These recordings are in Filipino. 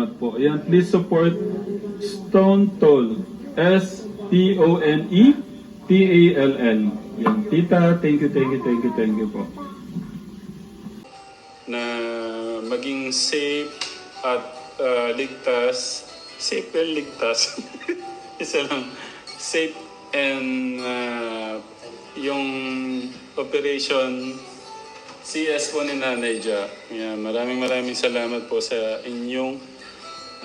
salamat po. Ayan, please support Stone Toll. S-T-O-N-E-T-A-L-L. Yan. Tita, thank you, thank you, thank you, thank you po. Na maging safe at uh, ligtas. Safe and ligtas. Isa lang. Safe and uh, yung operation CS po ni Nanay Ja. Yan, maraming maraming salamat po sa inyong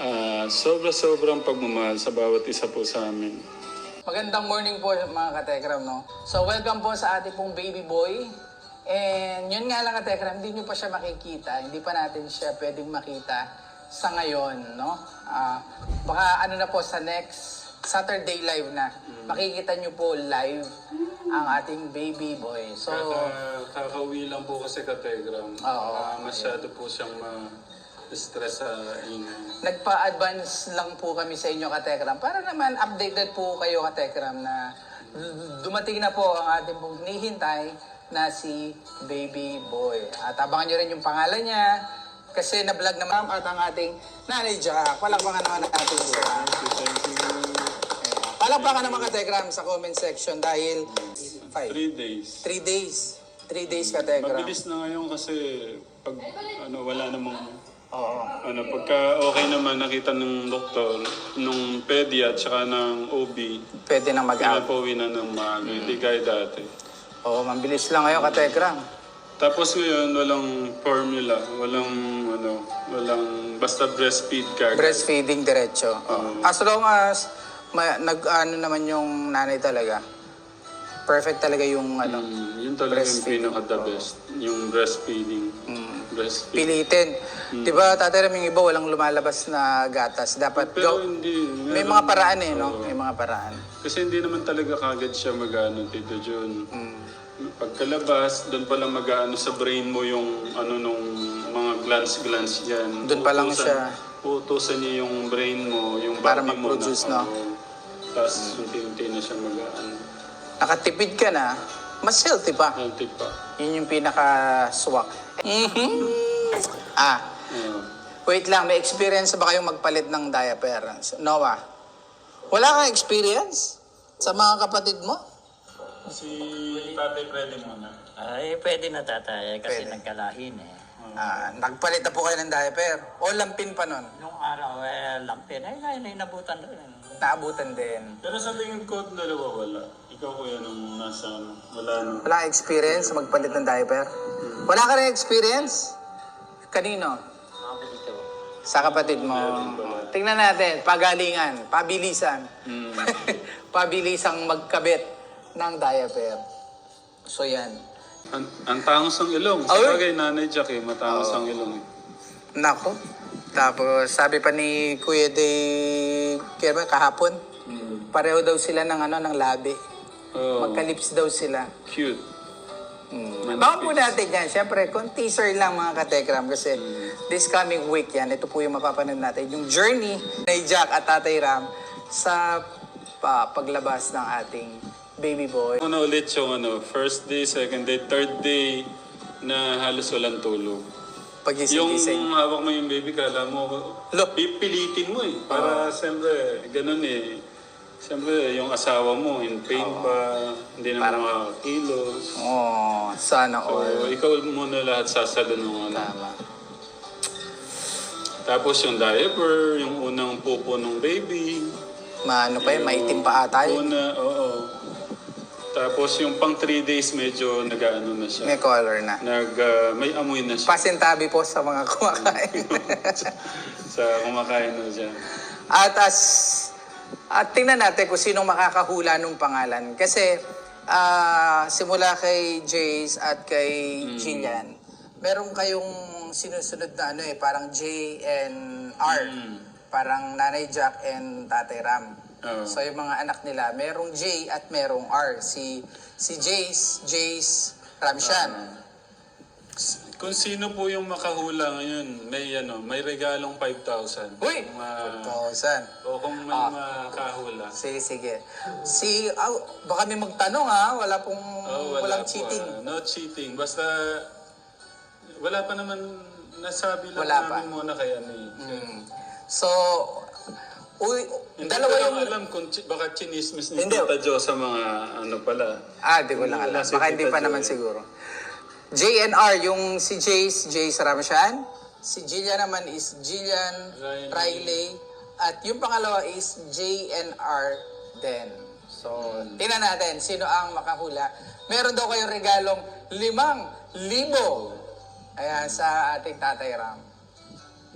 ah, sobra-sobrang pagmamahal sa bawat isa po sa amin. Magandang morning po mga katekram, no? So welcome po sa ating pong baby boy. And yun nga lang katekram, hindi nyo pa siya makikita. Hindi pa natin siya pwedeng makita sa ngayon, no? Ah, baka ano na po sa next Saturday live na. Makikita nyo po live ang ating baby boy. So, Kaka, kakauwi lang po kasi ka Telegram. Oo. Ah, masyado po siyang ma-stress sa ingay. nagpa-advance lang po kami sa inyo katekram para naman updated po kayo katekram na dumating na po ang ating pong hinihintay na si Baby Boy. At abangan nyo rin yung pangalan niya kasi na-vlog na ma'am at ang ating nanay Jack. Palakpakan naman natin siya. Palakpakan naman katekram sa comment section dahil 5, Three days. 3 days. 3 days katekram. Mabilis na ngayon kasi pag ano, wala namang Oo. ano, pagka okay naman nakita ng doktor, nung pedia at saka ng OB, Pwede na mag-out. pinapauwi na ng maaga, hindi gaya dati. Oo, mabilis lang ngayon katekram. Tapos ngayon, walang formula, walang ano, walang basta breastfeed ka. Breastfeeding diretso. Oo. As long as ma- nag ano naman yung nanay talaga. Perfect talaga yung ano. Mm, yun talaga yung Breastfeeding. pinaka the best, yung breastfeeding. Breastfeed. Pilitin. 'Di ba, Tatay Ram, yung iba walang lumalabas na gatas. Dapat Pero go. hindi. May meron- mga paraan eh, no? Oo. May mga paraan. Kasi hindi naman talaga kagad siya mag-ano, Tito Jun. Mm. Pagkalabas, doon pa lang mag-ano sa brain mo yung ano nung mga glands-glands dyan. Doon pa lang siya. Uutusan niya yung brain mo, yung Para body mo mag-produce, no? Tapos unti-unti na siya mag-ano. Nakatipid ka na, mas healthy pa. Healthy pa. Yun yung pinaka-swak. Mhm. Ah, Oo. wait lang. May experience ba kayong magpalit ng diaper? Noah, wala kang experience sa mga kapatid mo? Si Tatay Freddy muna. Ay, pwede na tatay kasi Pwede. nagkalahin eh. Ah, nagpalit na po kayo ng diaper. O lampin pa nun. Nung araw, eh, lampin. Ay, ay, ay, nabutan doon. Naabutan din. Pero sa tingin ko, dalawa wala. Ikaw kuya nung nasa ano, wala nung... Wala kang experience sa magpalit ng diaper? Wala ka rin experience? Kanino? Sa kapatid mo. Tingnan natin, pagalingan, pabilisan. Mm. Pabilisang magkabit ng diaper. So yan. Ang, ang tangos ng ilong. Sa Ay! bagay, nanay Jack eh, matangos ang ilong eh. Nako. Tapos sabi pa ni Kuya kaya ba, kahapon, pareho daw sila ng ano ng labi. Oh, Magka-lips daw sila. cute. Mm. Baka po natin yan. Siyempre, kung teaser lang mga katekram kasi this coming week yan, ito po yung mapapanood natin. Yung journey ni Jack at Tatay Ram sa pa, paglabas ng ating baby boy. Ano ulit yung ano, first day, second day, third day na halos walang tulog. Yung Pagising-gising. hawak mo yung baby, kala mo, Lo. pipilitin mo eh. Para siyempre, ganun eh. Siyempre, yung asawa mo, in pain pa, hindi na Parang- makakakilos. Oh, sana So, all. ikaw muna lahat sasalo ng ano. Tama. Tapos yung diaper, yung unang pupo ng baby. Maano pa yun, maitim pa ata yun. Una, oo. Tapos yung pang 3 days medyo nag-ano na siya. May color na. Nag, ah, may amoy na siya. Pasintabi po sa mga kumakain. sa kumakain na siya. At as at tingnan natin kung sinong makakahula ng pangalan. Kasi ah, simula kay Jace at kay Jillian, meron kayong sinusunod na ano eh, parang J and R. Parang Nanay Jack and Tatay Ram. Oo. So yung mga anak nila, merong J at merong R. Si si Jace, Jace Ramshan. Kung sino po yung makahula ngayon, may ano, may regalong 5,000. Uy! Kung, ah, 1,000. o kung may makahula. Sige, sige. Si, oh, baka may magtanong ha, wala pong, Oh, wala walang po, cheating. ah. no cheating. Basta, wala pa naman, nasabi lang Wala pa. namin muna kay ano eh. Mm. So, uy, Hindi dalawa ko lang yung... alam kung chi- baka chinismis ni Hindi. Tita Jo sa mga ano pala. Ah, di ko lang Wala alam. si Baka hindi Tita pa Jo naman eh. siguro. JNR, yung si Jace, Jace Ramshan. Si Jillian naman is Jillian Riley. Riley. At yung pangalawa is JNR din. So, tingnan natin sino ang makahula. Meron daw kayong regalong limang libo. Ayan, sa ating Tatay Ram.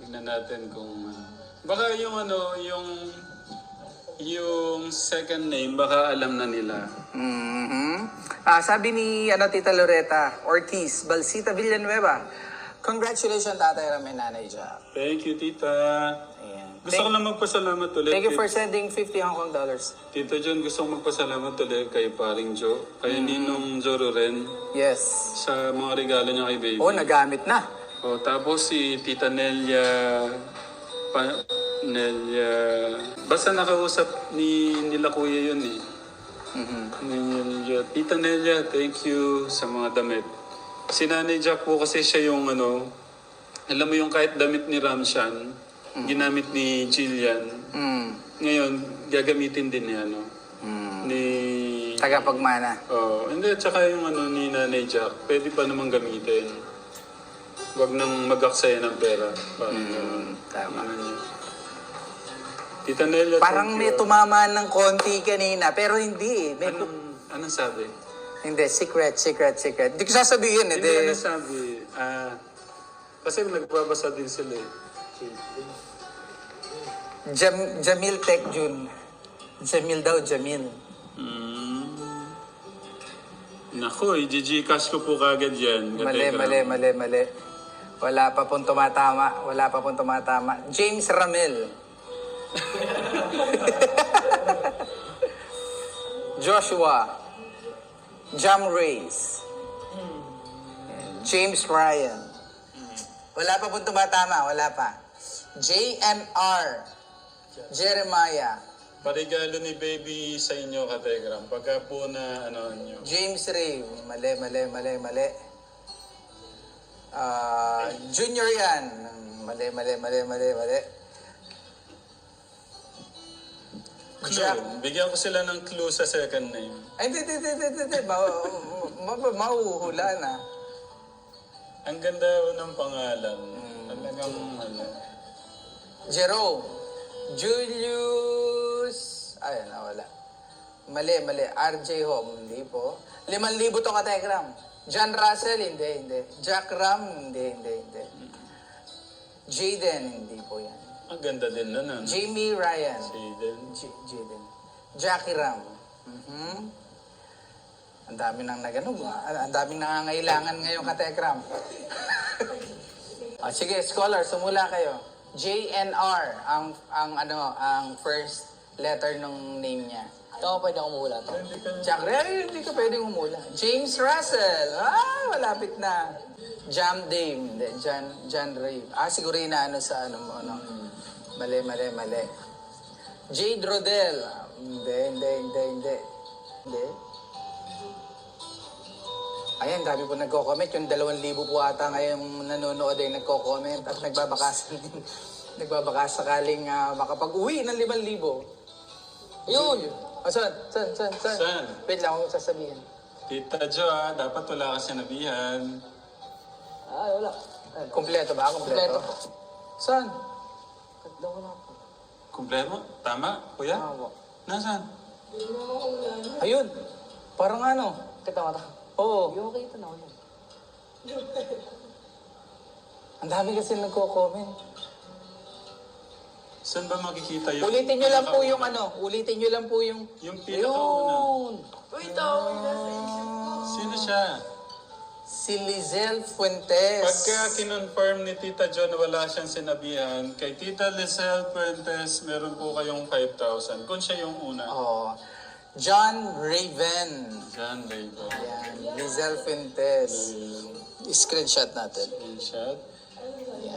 Tignan natin kung... ah, baka yung ano, yung... Yung second name, baka alam na nila. Mhm. Ah, sabi ni ano, Tita Loretta Ortiz, Balsita Villanueva, Congratulations, Tatay Ram and Nanay Jack. Thank you, Tita. Ayan. Gusto ko lang magpasalamat ulit. Thank you for sending 50 Hong Kong dollars. Tito John, gusto kong magpasalamat ulit kay paring Joe, kay Ninong Joro rin, Yes. sa mga regalo niya kay baby. Oh, nagamit na. Oh, tapos si Tita Nelia, pa, Nelia, basta nakausap ni nila kuya yun eh. Mhm. Nelia, Tita Nelia, thank you sa mga damit. Si Nanay Jack po kasi siya yung ano, alam mo yung kahit damit ni Ramshan, ginamit ni Jillian. Mm. Ngayon, gagamitin din ni ano, Mm. ni... Tagapagmana. Oh, hindi, tsaka yung ano ni Nanay Jack, pwede pa namang gamitin. Huwag nang mag-aksaya ng pera. Parang ganun. Tama. Ano niya. Tita Nelia, Parang thank may you. tumama ng konti kanina, pero hindi. eh. May Anong, anong sabi? Hindi, secret, secret, secret. Hindi ko sasabihin, eh. Hindi, Di, ano sabi? Ah, kasi nagbabasa din sila eh. Jam, Jamil Tech Jun. Jamil daw, Jamil. Mm. Naku, i-gcash ko po kagad yan. Mali, Kategram. mali, mali, mali. Wala pa pong tumatama. Wala pa pong tumatama. James Ramel. Joshua. Jam Reyes. James Ryan. Wala pa pong tumatama. Wala pa. JNR. Jeremiah. Parigalo ni baby sa inyo, Kategram. Pagka po na ano nyo. James Ray, mali, mali, mali, mali. Ah, junior yan. Mali, mali, mali, mali, mali. Clue. Bigyan ko sila ng clue sa second name. Ay, hindi, hindi, hindi, hindi, hindi. Ma, ma, ma, mauhula na. Ang ganda ng pangalan. Talagang ano. Jerome. Julius. Ay, nawala. Mali, mali. RJ Home, hindi po. Liman libo to kategram. John Russell, hindi, hindi. Jack Ram, hindi, hindi, hindi. Jaden, hindi po yan. Ang ganda din na nun. Jamie Ryan. Jaden. J- Jaden. Jackie Ram. Mhm. Ang dami nang nagano, ang daming nangangailangan ngayon ka Tekram. ah, sige, scholar, sumula kayo. JNR ang ang ano, ang first letter ng name niya. Ito pwede kumula to. Jack Ray, hindi ka pwedeng humula. James Russell. Ah, malapit na. Jam Dame. Hindi, John, John Ray. Ah, siguro yun na ano sa ano mo, ano. Mali, mali, mali. Jade Rodel. Hindi, hindi, hindi, hindi. Hindi. Ayan, dami po nagko-comment. Yung dalawang libo po ata ngayong nanonood ay nagko-comment at nagbabakas nagbabakas sakaling ah, makapag-uwi ng limang libo. Yun! Ah, saan? Saan? Saan? Saan? Saan? Wait lang, ako sasabihin. Tita Jo ah, dapat wala ka sinabihan. Ah, wala. Kompleto ba? Kompleto. Saan? Kumpleto? Tama, kuya? Nasaan? Ayun. Parang ano? Kita mata. Oo. Yung kita na ako. Ang dami kasi nagko-comment. Saan ba makikita yun? Ulitin nyo lang po yung ano. Ulitin nyo lang po yung... Yung pinakauna. Ayun. Uy, tao! Sino siya? Si Lizelle Fuentes. Pagka kinonfirm ni Tita Jo na wala siyang sinabihan, kay Tita Lizelle Fuentes, meron po kayong 5,000. Kung siya yung una. Oh. John Raven. John Raven. Yan. Lizelle Fuentes. Screenshot natin. Screenshot.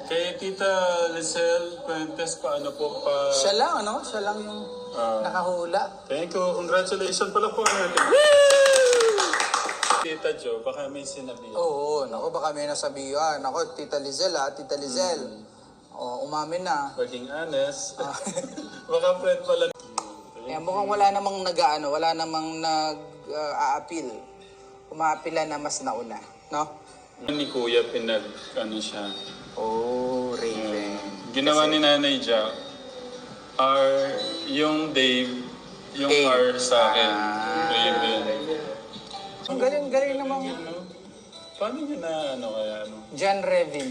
Kay Tita Lizelle Fuentes, paano po pa... Siya lang, ano? Siya lang yung Ah. nakahula. Thank you. Congratulations pala po natin. Tita Jo, baka may sinabihan. Oo, nako baka may nasabihan. Nako, Tita Lizelle ha, Tita Lizelle. O, umamin na. Maging honest. Ah. Baka friend pala. Kaya mukhang wala namang nag-ano, wala namang nag-a-appeal. Umaapila na mas nauna. No? Ni Kuya pinag, ano siya, Oh, Raven. Ginawa ni Nanay Jack, R, yung Dave, yung Dave. R sa akin. Ah. Raven. Ang galing, galing namang Ano? Paano niya na ano kaya ano? John Revin.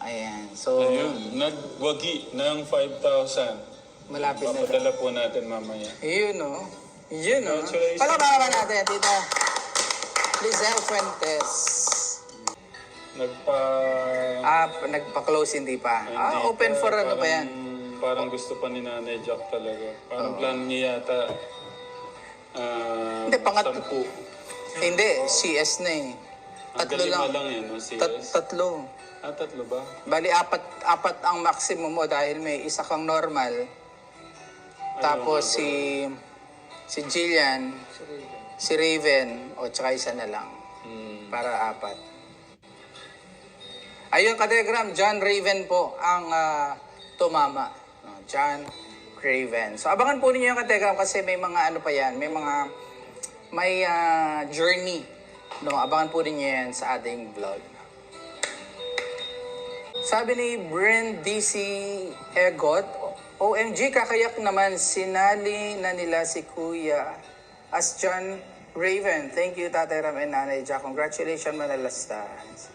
Ayan. So, Ayun, nagwagi ng 5,000. malapit na daw. Papadala po natin mamaya. Yun, no? Yun, no? Congratulations. Palakpakan natin, tita. Lizelle Fuentes. Nagpa... Ah, nagpa-close hindi pa. hindi Ah, open pa, for ano pa parang- yan? Parang gusto pa ni Nanay Jack talaga. Parang plan niya yata. Ah, Hindi, pangat- sampu. Eh, hindi, CS na eh. Ang Tatlo lang. lang yun, no? CS. Tat- tatlo. ah, tatlo ba? Bali, apat, apat ang maximum mo dahil may isa kang normal. Tapos si si Jillian, si Raven, o tsaka isa na lang. Hmm. Para apat. Ayun, kategram, John Raven po ang ah, tumama. No, John Raven. So, abangan po ninyo yung kategram kasi may mga ano pa yan, may mga may ah, journey. No, abangan po ninyo yan sa ating vlog. Sabi ni Brent DC Egot, OMG, kakayak naman, sinali na nila si Kuya as John Raven. Thank you, Tatay Ram and Nanay Jack. Congratulations, Manalastas.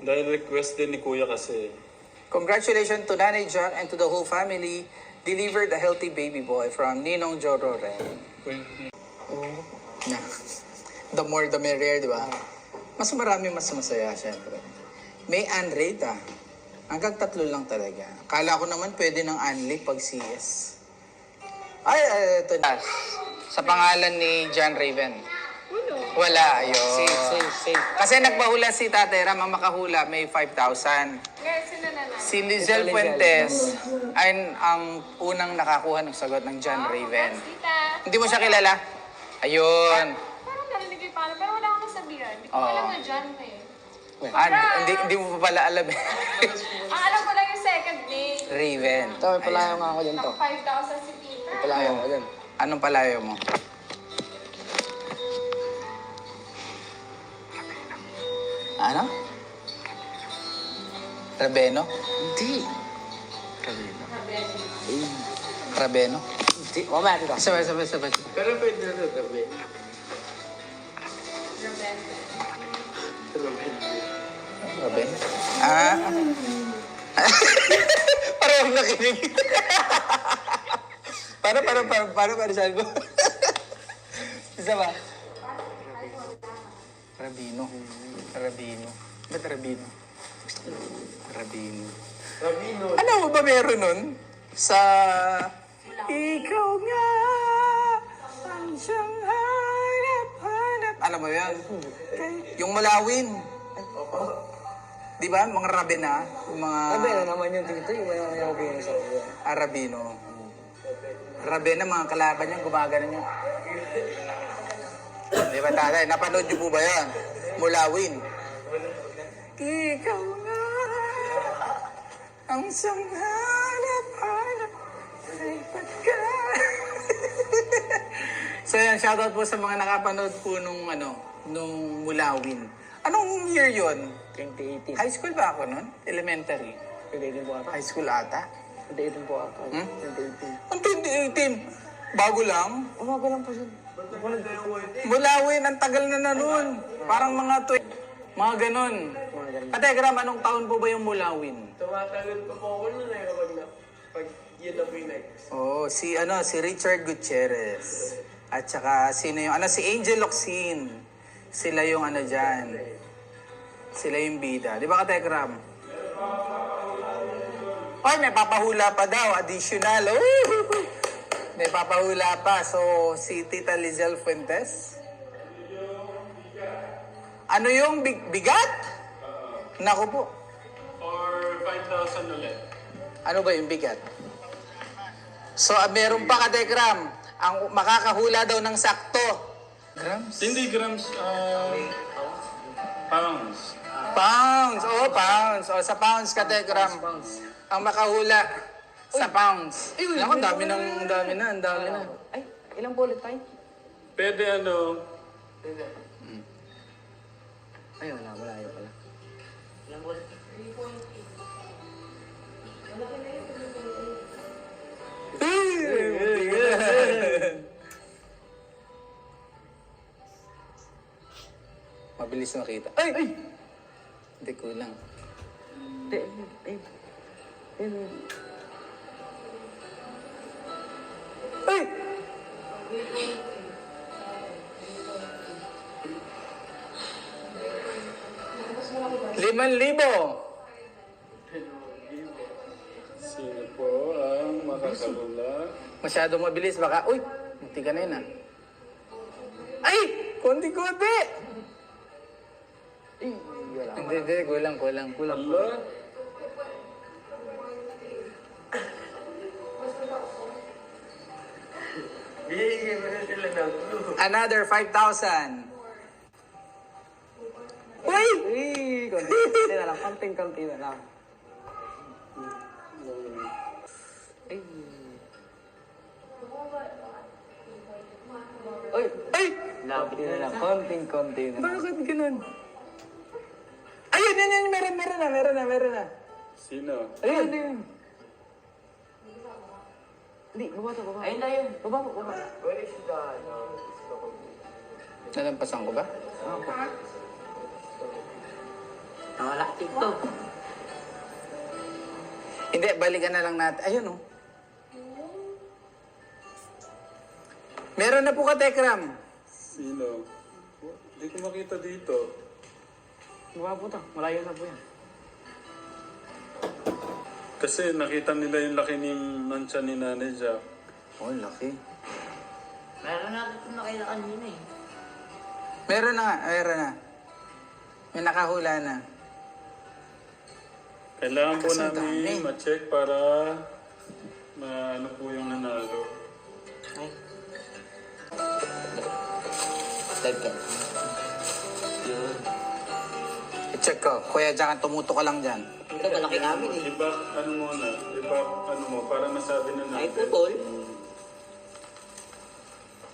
Dahil request din ni Kuya kasi. Congratulations to Nanay Jack and to the whole family. Delivered a healthy baby boy from Ninong Joro Ren. Na. The more the merrier, di ba? Mas marami, mas masaya, syempre. May unrate ah. Hanggang tatlo lang talaga. Kala ko naman pwede ng unli pag CS. Ay, ay, ito. Sa pangalan ni John Raven. Wala, ayun. Safe, safe, safe. Kasi nagpahula si Tatay Ram, ang makahula may 5,000. Si Lizelle Ito, Lizelle. Fuentes ay ang unang nakakuha ng sagot ng John Raven. Tita. Hindi mo siya kilala? Ayun. Parang narinig ko yung pangalan, pero wala akong masabihan. Hindi ko Oo. alam na John na eh. Ah, hindi, hindi mo pa pala alam eh. Ang alam ko lang yung second name. Raven. Ito, may palayo nga ako dyan to. Naka 5,000 si Tita. Palayo ako dyan. Anong palayo mo? Ano? Rabeno? Hindi. Eh, Rabeno? Hindi. Mamaya dito. Sabay, sabay, sabay. Pero pwede na ito, gabi. Rabeno? Ah. Parang nakinig. para, para, para, para, para, sabi ko. Isa ba? Rabino. Rabino. Ba't Rabino? Rabino. Rabino. Ano ba meron nun? Sa... Ikaw nga ang siyang hanap-hanap. Alam mo yan? Yung malawin. Di ba? Mga rabena. Yung mga Sabi na naman yung tito, yung mga opinion sa kuya. Arabino. Rabena, mga kalaban niya, gumagano niya. Di ba tatay? Napanood niyo po ba yan? Mulawin. Ikaw nga ang siyang hanap-hanap ay pagka... so yan, shoutout po sa mga nakapanood po nung ano, nung Mulawin. Anong year yon? 2018. High school ba ako nun? Elementary? 2018 po ata. High school ata? 2018 po ata. Hmm? 2018. Ang 2018, bago lang. Umaga lang po siya. Mulawin, ang tagal na na nun. Parang mga tw- mga ganun. Kategram, anong taon po ba yung Mulawin? Tumatagal pa po ako nun eh kapag na, pag yun na po yung next. Oh, si ano, si Richard Gutierrez. At saka sino yung ano si Angel Locsin. Sila yung ano diyan. Sila yung bida. Di ba Kategram? Oy, may papahula pa daw, additional. Woo! May papahula pa. So, si Tita Lizelle Fuentes. Ano yung big, bigat? Naku po. Or 5,000 ulit. Ano ba yung bigat? So, ah, meron pa katekram. Ang makakahula daw ng sakto. Grams? Hindi grams, uh, pounds. Pounds! Oo, pounds. O, sa pounds, kategram. Ang makahula sa pounds. Ay, Naku, ang dami ng, ang dami na, ang dami na. Ay, ilang bullet tayo? Pwede ano, Ay, wala, malayo pala. Mabilis makita. Ay! Ay! Hindi, kulang. Hindi, ay. Ay, ay. Ay! Liman libo! sino po ang makakahula? Masyadong mabilis, baka, uy, munti ka na yun ah. Ay! Konti-konti! Ay, wala. Hindi, hindi, kulang, kulang. Kulang po. Bigyan mo na sila ng clue. Another 5,000. Uy! Uy, konti na lang. Konting-konti na lang. Ay. Uy, Ay! lapit na lang. Konting-konti na lang. Bakit ganun? Ayun, yun, yun, meron, meron na, meron na, meron na. sino? Ayun, ayun. Hindi, baba to, baba. Ayun na yun. Baba mo, baba. Where is the, ano, Nalampasan ko ba? Nawala TikTok. Hindi, balikan na lang natin. Ayun, oh. Meron na po ka, Tekram. Sino? Hindi ko makita dito. Baba po to. Malayo na po yan. Kasi nakita nila yung laki ng mancha ni Nanay Jack. Oh, laki. Meron natin ito nakita kanina eh. Meron na nga, meron na. May nakahula na. Kailangan po Kasi namin dami. ma-check para maano po yung nanalo. Ay. Live ka. Yun. I-check ko. Kuya, dyan tumuto ka lang dyan. Ito malaki namin eh. Iba, ano muna, iba, ano mo, para masabi na Ay natin. putol.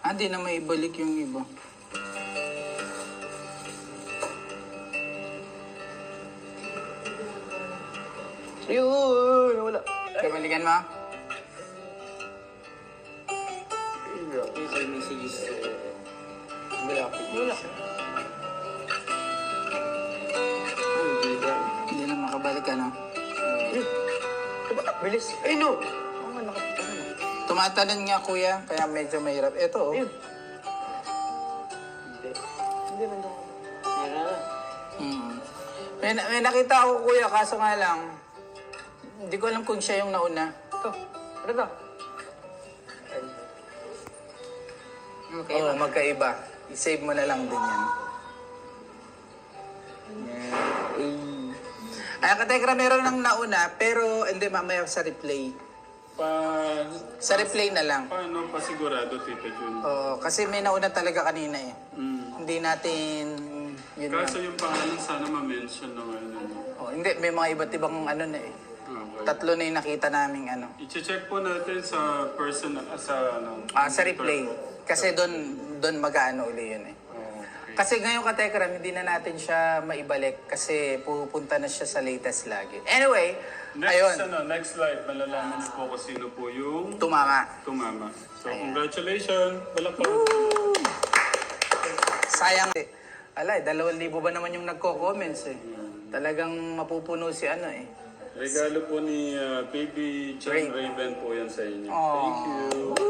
Ah, di na may ibalik yung iba. Yun, wala. Kabalikan mo? Ay. Malapit. Wala. Bilis. Ay, no. Oo nga, nakapita na. Tumatalon nga, kuya. Kaya medyo mahirap. Ito, oh. Ayun. Hindi. Hindi, nandun ka. Meron na. Mm. May, na- may nakita ako, kuya, kaso nga lang, hindi ko alam kung siya yung nauna. Ito. Ano to? Okay. Oo, magkaiba. I-save mo na lang din yan. Yan. Ay, katekra, meron ng nauna, pero hindi, mamaya sa replay. Pa, Sa replay na lang. paano pa sigurado, Tita Jun? Oo, kasi may nauna talaga kanina eh. Mm. Hindi natin, yun lang. Kaso yung pangalan sana ma-mention na ngayon. Ano. Oh, hindi, may mga iba't ibang ano na eh. Okay. Tatlo na yung nakita naming ano. I-check po natin sa person, ah, sa ano. Ah, sa replay. Kasi doon doon mag-aano uli yun eh. Kasi ngayon katekram, hindi na natin siya maibalik kasi pupunta na siya sa latest lagi. Anyway, Next, ayun, ano, next slide, malalaman niyo po kung sino po yung tumama. tumama. So, congratulations! Balakpan! Sayang. Alay, dalawang libo ba naman yung nagko-comments eh. Talagang mapupuno si ano eh. Regalo po ni ah, Baby John. Raven po yan sa inyo. Thank you.